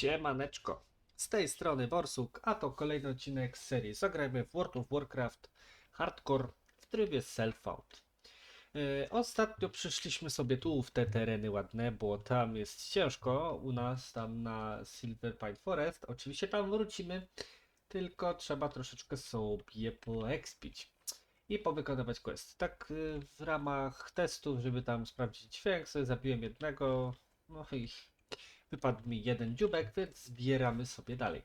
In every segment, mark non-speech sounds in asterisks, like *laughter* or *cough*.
Siemaneczko. Z tej strony Borsuk, a to kolejny odcinek z serii Zagrajmy w World of Warcraft Hardcore w trybie Self-Out. Yy, ostatnio przyszliśmy sobie tu w te tereny ładne, bo tam jest ciężko u nas, tam na Silver Pine Forest. Oczywiście tam wrócimy, tylko trzeba troszeczkę sobie poekspić i powykonywać quest. Tak yy, w ramach testów, żeby tam sprawdzić dźwięk, sobie zabiłem jednego, no i Wypadł mi jeden dziubek, więc zbieramy sobie dalej.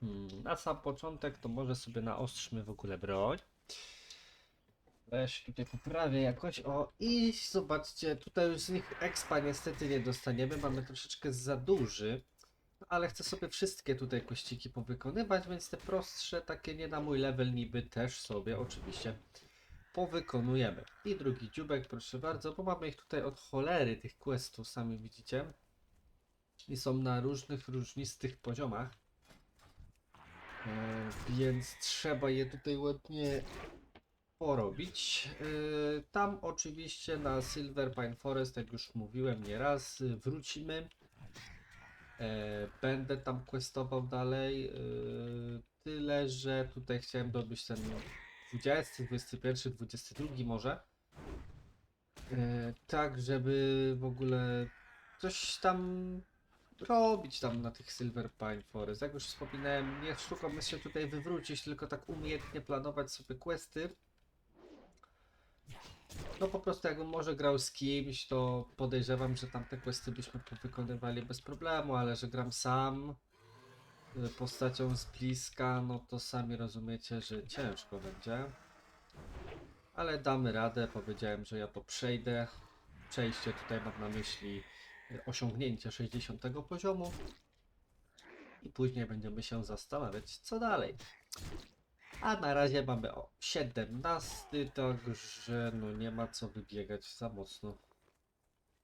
Hmm, na sam początek to może sobie naostrzmy w ogóle broń. Weź tutaj poprawię jakoś. O i zobaczcie, tutaj już z nich expa niestety nie dostaniemy. Mamy troszeczkę za duży. Ale chcę sobie wszystkie tutaj kościki powykonywać, więc te prostsze, takie nie na mój level niby też sobie oczywiście powykonujemy. I drugi dziubek, proszę bardzo, bo mamy ich tutaj od cholery tych questów, sami widzicie i są na różnych, różnistych poziomach. E, więc trzeba je tutaj ładnie porobić. E, tam oczywiście na Silver Pine Forest, jak już mówiłem nieraz, wrócimy. E, będę tam questował dalej. E, tyle, że tutaj chciałem dobyć ten 20, 21, 22 może. E, tak, żeby w ogóle coś tam robić tam na tych Silver Pine Forest. Jak już wspominałem, nie szukam się tutaj wywrócić, tylko tak umiejętnie planować sobie questy. No po prostu jakbym może grał z kimś, to podejrzewam, że tamte questy byśmy wykonywali bez problemu, ale że gram sam y, postacią z bliska, no to sami rozumiecie, że ciężko będzie. Ale damy radę, powiedziałem, że ja to przejdę. Przejście tutaj mam na myśli osiągnięcie 60 poziomu i później będziemy się zastanawiać co dalej. A na razie mamy o 17, także no nie ma co wybiegać za mocno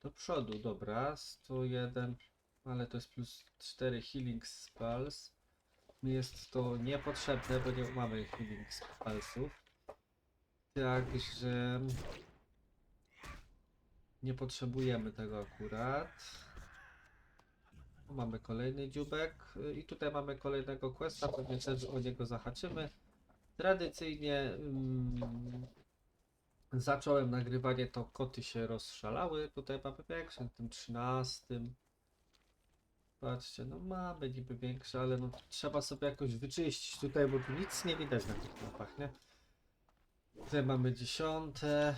do przodu. Dobra, 101, ale to jest plus 4 healing spells. Mi jest to niepotrzebne, bo nie mamy healing spellsów. Także nie potrzebujemy tego akurat. Mamy kolejny dziubek y, i tutaj mamy kolejnego questa, pewnie też o niego zahaczymy. Tradycyjnie mm, zacząłem nagrywanie, to koty się rozszalały. Tutaj mamy większe, na tym 13. Patrzcie, no mamy niby większe, ale no trzeba sobie jakoś wyczyścić tutaj, bo tu nic nie widać na tych mapach, nie? Tutaj mamy dziesiąte.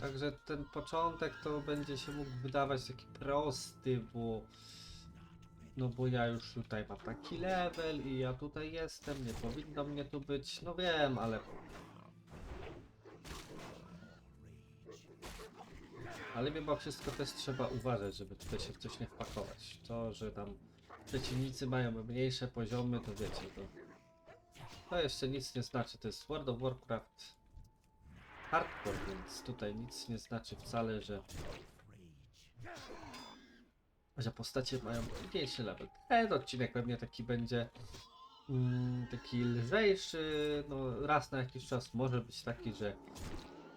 Także ten początek to będzie się mógł wydawać taki prosty, bo no bo ja już tutaj mam taki level i ja tutaj jestem, nie powinno mnie tu być, no wiem, ale ale mimo wszystko też trzeba uważać, żeby tutaj się w coś nie wpakować. To, że tam przeciwnicy mają mniejsze poziomy, to wiecie, to to jeszcze nic nie znaczy, to jest World of Warcraft hardcore, więc tutaj nic nie znaczy wcale, że że postacie mają mniejszy level. Ten odcinek pewnie taki będzie mm, taki lżejszy, no raz na jakiś czas może być taki, że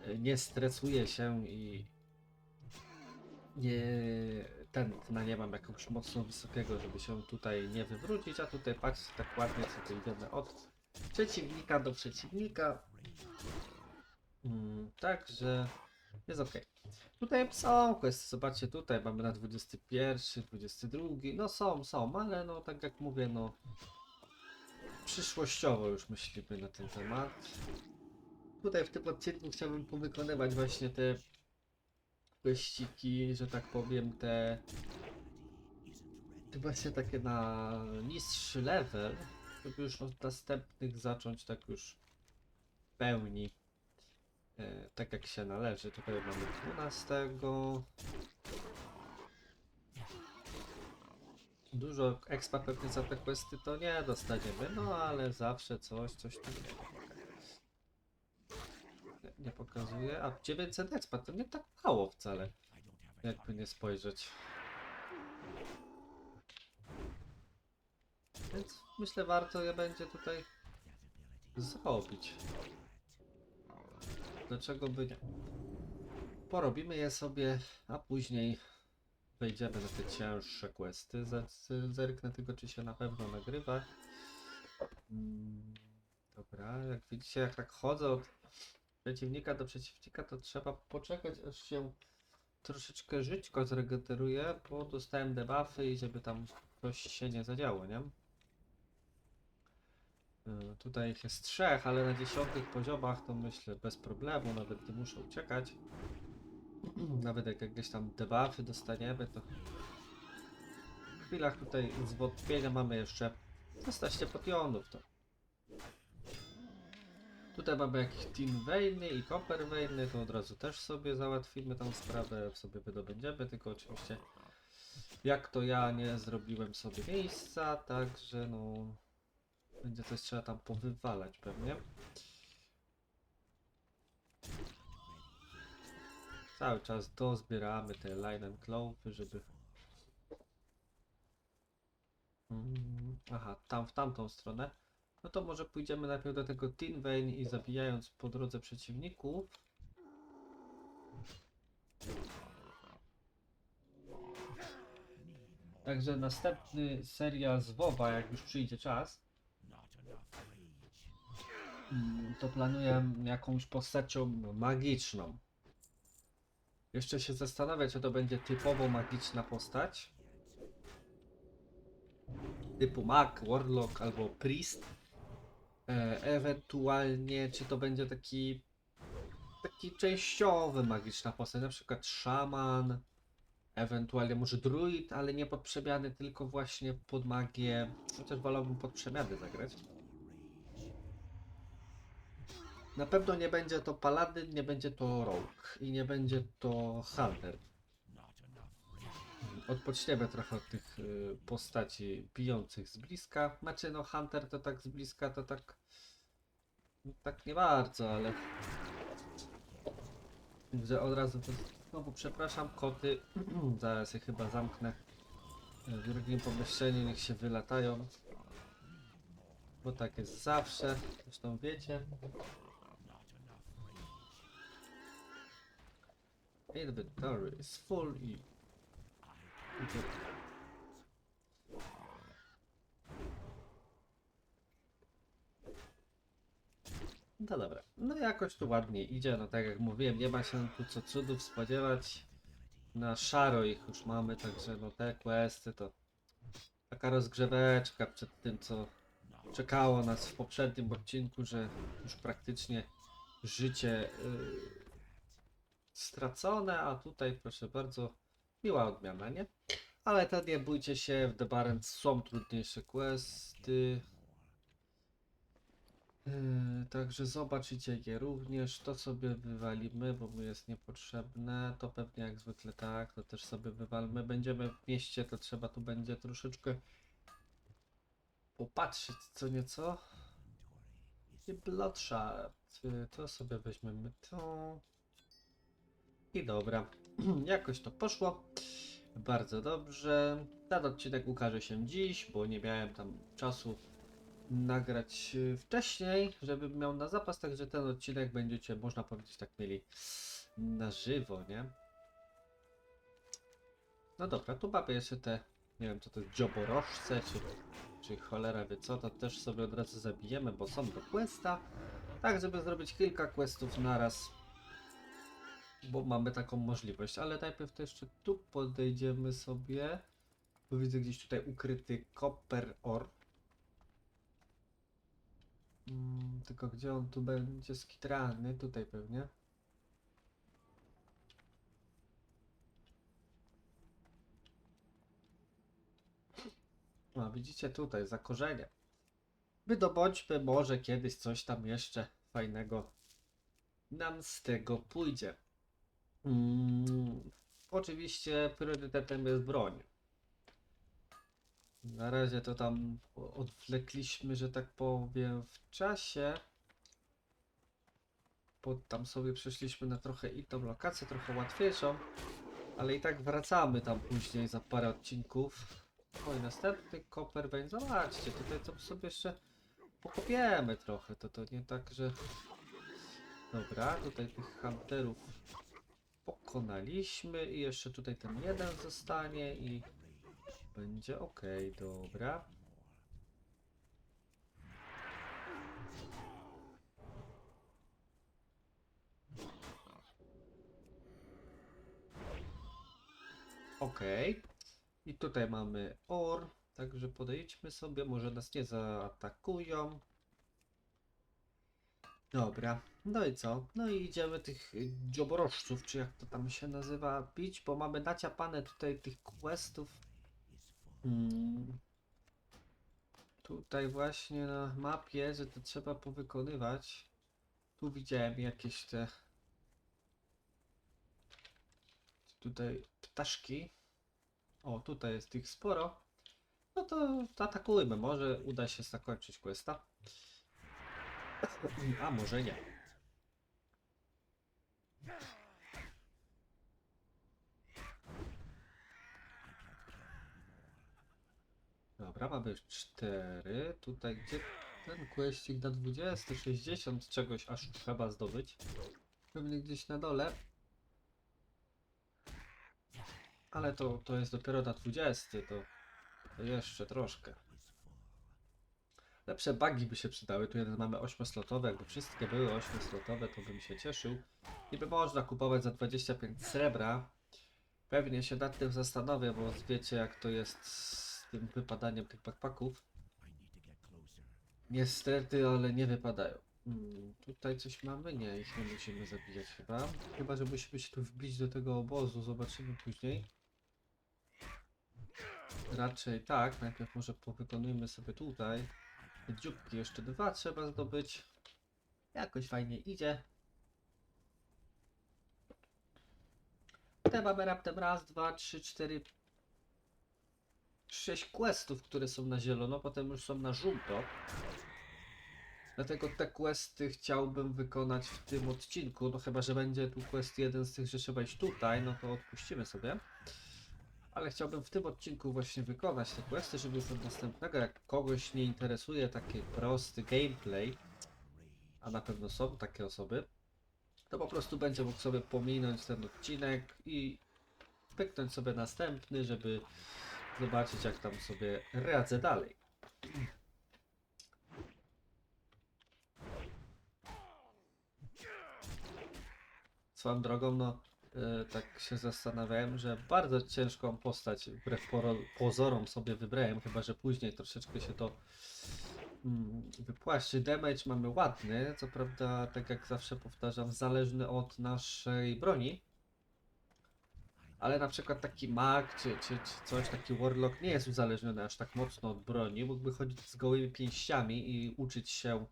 e, nie stresuje się i nie ten na nie mam jakiegoś mocno wysokiego, żeby się tutaj nie wywrócić, a tutaj patrzcie tak ładnie sobie idziemy od przeciwnika do przeciwnika. Mm, Także jest ok. Tutaj są questy, zobaczcie tutaj mamy na 21, 22, no są, są, ale no tak jak mówię, no przyszłościowo już myślimy na ten temat. Tutaj w tym odcinku chciałbym powykonywać właśnie te questyki, że tak powiem, te właśnie takie na niższy level, żeby już od następnych zacząć tak już w pełni E, tak jak się należy. Tutaj mamy 12. Dużo expa pewnie za te questy to nie dostaniemy, no ale zawsze coś, coś tu nie, nie pokazuje. A 900 expa to nie tak mało wcale, jakby nie spojrzeć. Więc myślę warto je będzie tutaj zrobić. Dlaczego by nie? Porobimy je sobie, a później wejdziemy na te cięższe questy. Zerknę tylko, czy się na pewno nagrywa. Mm, Dobra, jak widzicie, jak tak chodzę od przeciwnika do przeciwnika, to trzeba poczekać, aż się troszeczkę żyćko zregeneruje, bo dostałem debuffy i żeby tam coś się nie zadziało, nie? Y, Tutaj ich jest trzech, ale na dziesiątych poziomach to myślę bez problemu, nawet nie muszę uciekać. *clears throat* Nawet jak jakieś tam debuffy dostaniemy, to w chwilach tutaj zwątpienia mamy jeszcze 16 potionów. To. Tutaj mamy jakieś Tin Veiny i Copper Veiny, to od razu też sobie załatwimy tą sprawę, sobie wydobędziemy, tylko oczywiście jak to ja nie zrobiłem sobie miejsca, także no będzie coś trzeba tam powywalać pewnie. Cały czas dozbieramy te line and żeby... Mm, Aha, tam w tamtą stronę. No to może pójdziemy najpierw do tego Tin Vein i zabijając po drodze przeciwników. Także następny serial z WoWa, jak już przyjdzie czas, to planuję jakąś postacią magiczną. Jeszcze się zastanawiać, czy to będzie typowo magiczna postać. Typu mag, warlock albo priest. E, ewentualnie, czy to będzie taki taki częściowy magiczna postać, na przykład szaman, ewentualnie może druid, ale nie pod przemiany, tylko właśnie pod magię. Chociaż wolałbym pod przemiany zagrać. Na pewno nie będzie to paladyn, nie będzie to rogue i nie będzie to hunter. Odpoczniemy trochę od tych y, postaci bijących z bliska. Znaczy no hunter to tak z bliska to tak tak nie bardzo, ale że od razu to znowu przepraszam koty. *clears throat* Zaraz je chyba zamknę w drugim pomieszczeniu, niech się wylatają. Bo tak jest zawsze, zresztą wiecie. Inventory is full i... No dobra, no jakoś tu ładnie idzie, no tak jak mówiłem, nie ma się tu co cudów spodziewać. Na szaro ich już mamy, także no te questy to taka rozgrzeweczka przed tym, co czekało nas w poprzednim odcinku, że już praktycznie życie yy, stracone, a tutaj proszę bardzo, miła odmiana, nie? Ale to nie bójcie się, w The Barents są trudniejsze questy. Yy, także zobaczycie je również. To sobie wywalimy, bo mu jest niepotrzebne. To pewnie jak zwykle tak, to też sobie wywalmy. Będziemy w mieście, to trzeba tu będzie troszeczkę popatrzeć co nieco. I Bloodshot. Yy, To sobie weźmiemy to. I dobra. *clears throat* Jakoś to poszło. Bardzo dobrze. Ten odcinek ukaże się dziś, bo nie miałem tam czasu nagrać y, wcześniej, żebym miał na zapas, także ten odcinek będziecie, można powiedzieć, tak mieli na żywo, nie? No dobra, tu mamy jeszcze te, nie wiem co to jest, dzioborożce, czy, czy cholera wie co, to też sobie od razu zabijemy, bo są do questa, tak żeby zrobić kilka questów naraz, bo mamy taką możliwość, ale najpierw to jeszcze tu podejdziemy sobie, bo widzę gdzieś tutaj ukryty copper ore, Mm, tylko gdzie on tu będzie skitrany? Tutaj pewnie. A widzicie tutaj, za korzenie. Wydobądźmy może kiedyś coś tam jeszcze fajnego nam z tego pójdzie. Mm, oczywiście priorytetem jest broń. Na razie to tam odwlekliśmy, że tak powiem, w czasie. Bo tam sobie przeszliśmy na trochę inną lokację, trochę łatwiejszą. Ale i tak wracamy tam później za parę odcinków. Oj, następny Copper Vein. Zobaczcie, tutaj to sobie jeszcze pokopiemy trochę. To to nie tak, że... Dobra, tutaj tych hunterów pokonaliśmy i jeszcze tutaj ten jeden zostanie i będzie ok, dobra. Ok. I tutaj mamy or, także podejdźmy sobie, może nas nie zaatakują. Dobra, no i co? No i idziemy tych dzioborożców, czy jak to tam się nazywa, bić, bo mamy naciapane tutaj tych questów. Mm. Tutaj właśnie na mapie, że to trzeba powykonywać. Tu widziałem jakieś te... Tutaj ptaszki. O, tutaj jest ich sporo. No to atakujmy, może uda się zakończyć questa. A może nie. Dobra, mamy już cztery. Tutaj gdzie ten questik na 20, 60 czegoś aż trzeba zdobyć. Pewnie gdzieś na dole. Ale to, to jest dopiero na 20, to, to jeszcze troszkę. Lepsze bugi by się przydały. Tu jeden mamy 8-slotowe. Jakby wszystkie były 8-slotowe, to bym się cieszył. Niby można kupować za 25 srebra. Pewnie się nad tym zastanowię, bo wiecie jak to jest z tym wypadaniem tych backpacków. Niestety, ale nie wypadają. Hmm, tutaj coś mamy? Nie, ich nie musimy zabijać chyba. Chyba, że musimy się tu wbić do tego obozu. Zobaczymy później. Raczej tak. Najpierw może powykonujmy sobie tutaj. Dzióbki jeszcze dwa trzeba zdobyć. Jakoś fajnie idzie. Te mamy raptem raz, dwa, trzy, cztery, sześć questów, które są na zielono, potem już są na żółto. Dlatego te questy chciałbym wykonać w tym odcinku. No chyba, że będzie tu quest jeden z tych, że trzeba iść tutaj, no to odpuścimy sobie. Ale chciałbym w tym odcinku właśnie wykonać te questy, żeby już od następnego, jak kogoś nie interesuje taki prosty gameplay, a na pewno są takie osoby, to po prostu będzie mógł sobie pominąć ten odcinek i pyknąć sobie następny, żeby zobaczyć jak tam sobie radzę dalej. Swoją drogą, no e, tak się zastanawiałem, że bardzo ciężką postać wbrew pozorom sobie wybrałem, chyba że później troszeczkę się to mm, wypłaszczy. Damage mamy ładny, co prawda, tak jak zawsze powtarzam, zależny od naszej broni. Ale na przykład taki mag czy, czy, czy coś, taki warlock nie jest uzależniony aż tak mocno od broni. Mógłby chodzić z gołymi pięściami i uczyć się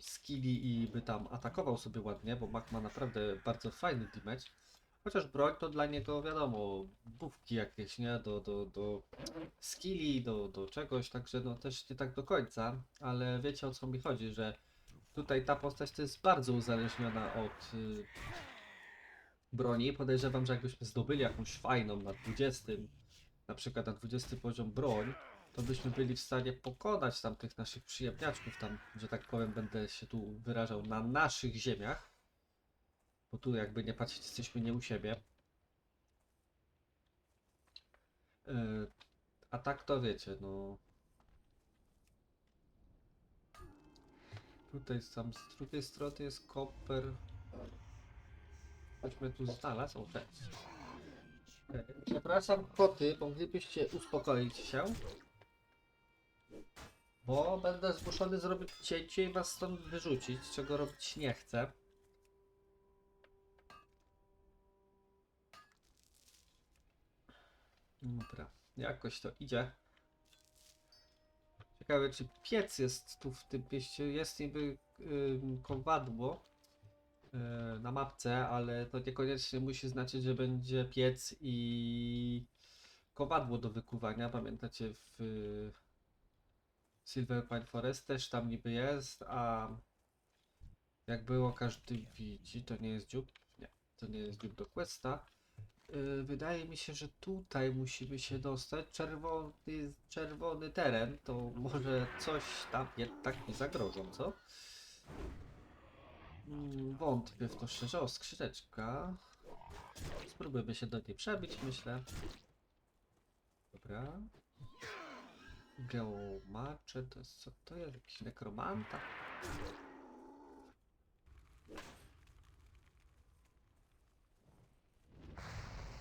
skilli i by tam atakował sobie ładnie, bo mag ma naprawdę bardzo fajny damage. Chociaż broń to dla niego wiadomo, bufki jakieś, nie? Do, do, do skilli, do, do czegoś, także no też nie tak do końca, ale wiecie o co mi chodzi, że tutaj ta postać to jest bardzo uzależniona od y, broni. Podejrzewam, że jakbyśmy zdobyli jakąś fajną na 20, na przykład na 20 poziom broń, to byśmy byli w stanie pokonać tam tych naszych przyjemniaczków, tam, że tak powiem, będę się tu wyrażał, na naszych ziemiach. Bo tu jakby nie patrzeć, jesteśmy nie u siebie. Yy, a tak to wiecie, no. Tutaj tam z drugiej strony jest koper. Chodźmy tu znalazł. O, cześć. E, Przepraszam, koty, moglibyście uspokoić się? Bo będę zmuszony zrobić cięcie i was stąd wyrzucić, czego robić nie chcę. Dobra, jakoś to idzie. Ciekawe, czy piec jest tu w tym pieście. Jest niby ym, kowadło yy, na mapce, ale to niekoniecznie musi znaczyć, że będzie piec i kowadło do wykuwania. Pamiętacie w y, Silver Pine Forest też tam niby jest, a jak było każdy widzi, to nie jest dziób. Nie, to nie jest dziób do questa. Yy, Wydaje mi się, że tutaj musimy się dostać. Czerwony, czerwony teren, to może coś tam jednak nie zagrożą, co? Mm, Wątpię w to szczerze. O, skrzyneczka. Spróbujmy się do niej przebić, myślę. Dobra. Geomacze, to jest co to jest? Jakiś nekromanta?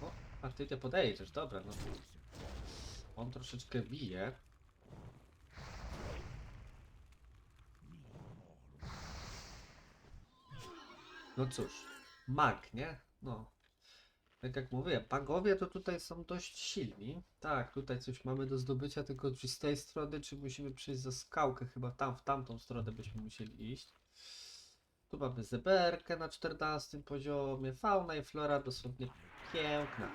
O, a ty nie podejdziesz, dobra, no. On troszeczkę bije. No cóż, mag, nie? No. Tak jak mówię, magowie to tutaj są dość silni. Tak, tutaj coś mamy do zdobycia, tylko czy z tej strony, czy musimy przejść za skałkę, chyba tam, w tamtą stronę byśmy musieli iść. Tu mamy zeberkę na 14 poziomie, fauna i flora dosłownie piękna.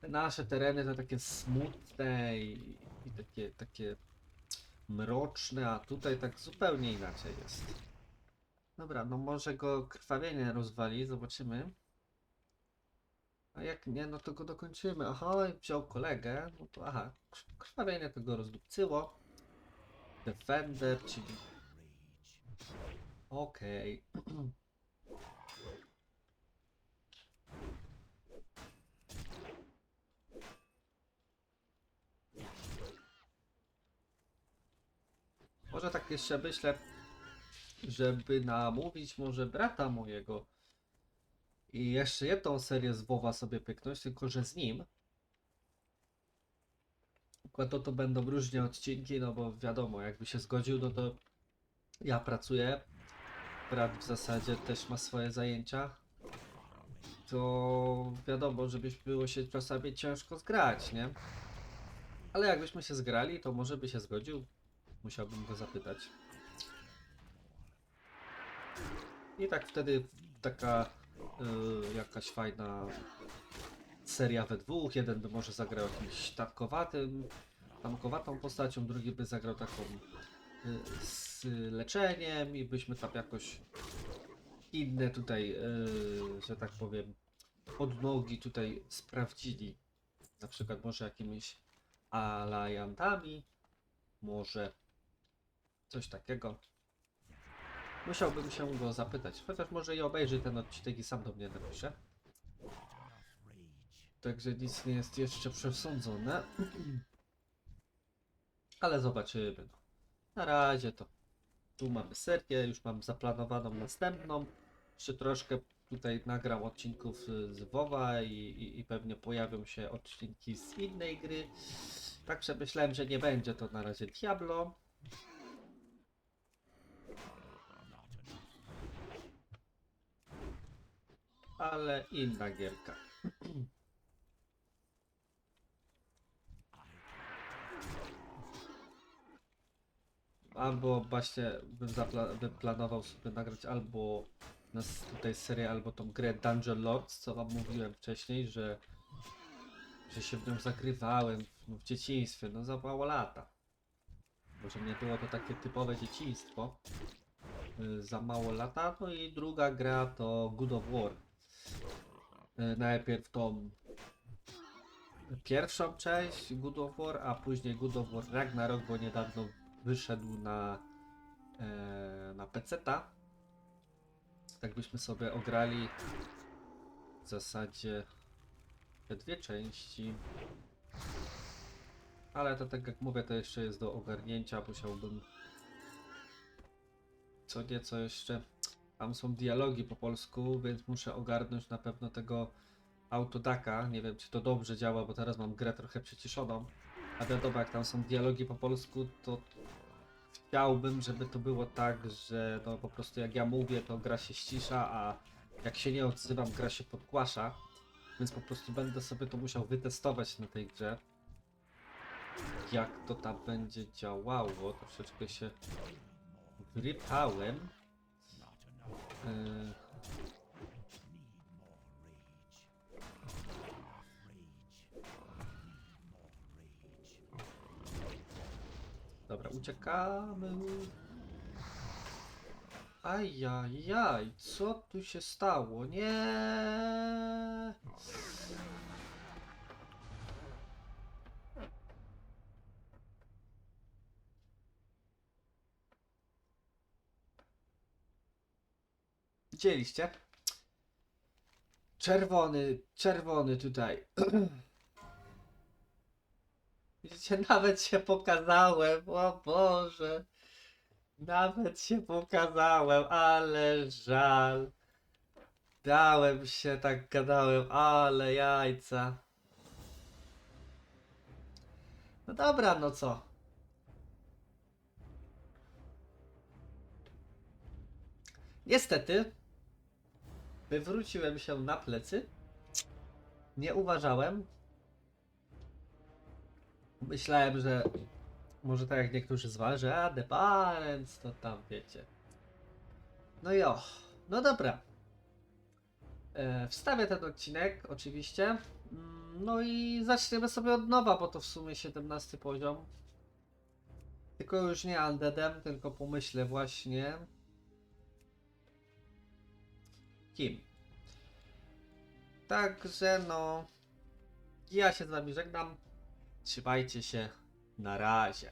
Te nasze tereny to takie smutne i, i takie, takie mroczne, a tutaj tak zupełnie inaczej jest. Dobra, no może go krwawienie rozwali, zobaczymy. A jak nie, no to go dokończymy. Aha, i wziął kolegę, no to aha, krw- krwawienie to go rozdupcyło. Defender, czyli... Okej. Może tak jeszcze myślę, żeby namówić może brata mojego i jeszcze jedną serię z WoWa sobie pyknąć, tylko że z nim. Tylko to, to będą różne odcinki, no bo wiadomo, jakby się zgodził, no to ja pracuję. Brat w zasadzie też ma swoje zajęcia. To wiadomo, żebyś było się czasami ciężko zgrać, nie? Ale jakbyśmy się zgrali, to może by się zgodził. Musiałbym go zapytać. I tak wtedy taka y, jakaś fajna seria we dwóch. Jeden by może zagrał jakimś tankowatym, tankowatą postacią, drugi by zagrał taką y, z leczeniem i byśmy tam jakoś inne tutaj, y, że tak powiem, odnogi tutaj sprawdzili. Na przykład może jakimiś alajantami, może coś takiego. Musiałbym się go zapytać, chociaż może i obejrzy ten odcinek i sam do mnie napisze. Także nic nie jest jeszcze przesądzone. Ale zobaczymy. Na razie to tu mamy serię, już mam zaplanowaną następną. Jeszcze troszkę tutaj nagram odcinków z WoWa i, i, i pewnie pojawią się odcinki z innej gry. Tak przemyślałem, że nie będzie to na razie Diablo. Ale inna gierka. Albo właśnie bym, bym planował sobie nagrać albo nas tutaj serię, albo tą grę Dungeon Lords, co wam mówiłem wcześniej, że, że się w nią zagrywałem w, w dzieciństwie, no za mało lata. Może nie było to takie typowe dzieciństwo. y, Za mało lata. No i druga gra to God of War. E, najpierw tą pierwszą część God of War, a później God of War Ragnarok, bo niedawno wyszedł na, e, na PC-ta. Tak byśmy sobie ograli w zasadzie te dwie części. Ale to tak jak mówię, to jeszcze jest do ogarnięcia, musiałbym co nieco jeszcze tam są dialogi po polsku, więc muszę ogarnąć na pewno tego autodaka. Nie wiem, czy to dobrze działa, bo teraz mam grę trochę przyciszoną. A wiadomo, jak tam są dialogi po polsku, to chciałbym, żeby to było tak, że no po prostu jak ja mówię, to gra się ścisza, a jak się nie odzywam, gra się podgłasza. Więc po prostu będę sobie to musiał wytestować na tej grze. Jak to tam będzie działało. Troszeczkę się wrypałem. Yy. Dobra, uciekamy. Ajajaj, co tu się stało? Nie. Widzieliście? Czerwony, czerwony tutaj. *clears throat* Widzicie, nawet się pokazałem, o Boże. Nawet się pokazałem, ale żal. Dałem się, tak gadałem, ale jajca. No dobra, no co? Niestety, wywróciłem się na plecy. Nie uważałem. Myślałem, że może tak jak niektórzy z was, że a to tam wiecie. No i o, no dobra. E, wstawię ten odcinek, oczywiście. Mm, No i zaczniemy sobie od nowa, bo to w sumie 17 poziom. Tylko już nie Undeadem, tylko pomyślę właśnie. Kim? Także no. Ja się z wami żegnam. Trzymajcie się. Na razie.